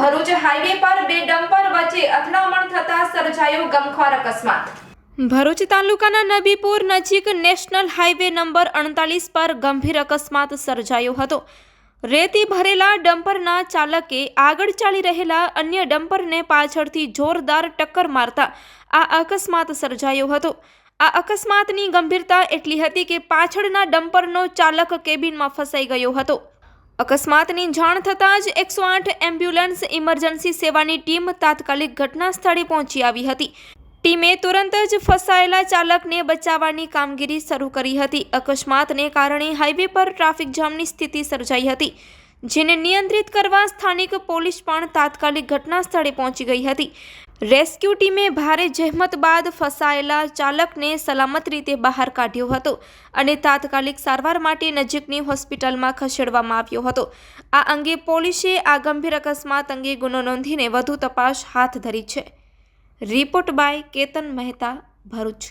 Bharuch highway પર બે dumper વચ્ચે અથડામણ થતા સર્જાયો ગમખ્વાર અકસ્માત. ભરૂચ તાલુકાના નબીપુર નજીક નેશનલ હાઈવે નંબર અડતાલીસ પર ગંભીર અકસ્માત સર્જાયો હતો. રેતી ભરેલા ડમ્પરના ચાલકે આગળ ચાલી રહેલા અન્ય ડમ્પરને પાછળથી જોરદાર ટક્કર મારતા આ અકસ્માત સર્જાયો હતો. આ અકસ્માતની ગંભીરતા એટલી હતી કે પાછળના ડમ્પરનો ચાલક કેબિનમાં ફસાઈ ગયો હતો. અકસ્માતની જાણ થતાં જ એકસો આઠ એમ્બ્યુલન્સ ઇમરજન્સી સેવાની ટીમ તાત્કાલિક ઘટના સ્થળે પહોંચી આવી હતી. ટીમે તુરંત જ ફસાયેલા ચાલકને બચાવવાની કામગીરી શરૂ કરી હતી. અકસ્માતને કારણે હાઈવે પર ટ્રાફિક જામની સ્થિતિ સર્જાઈ હતી, જેને નિયંત્રિત કરવા સ્થાનિક પોલીસ પણ તાત્કાલિક ઘટના સ્થળે પહોંચી ગઈ હતી. રેસ્ક્યુ ટીમે ભારે જહેમત બાદ ફસાયેલા ચાલકને સલામત રીતે બહાર કાઢ્યો હતો અને તાત્કાલિક સારવાર માટે નજીકની હોસ્પિટલમાં ખસેડવામાં આવ્યો હતો. આ અંગે પોલીસે આ ગંભીર અકસ્માત અંગે ગુનો નોંધીને વધુ તપાસ હાથ ધરી છે. Report by Ketan Mehta Bharuch.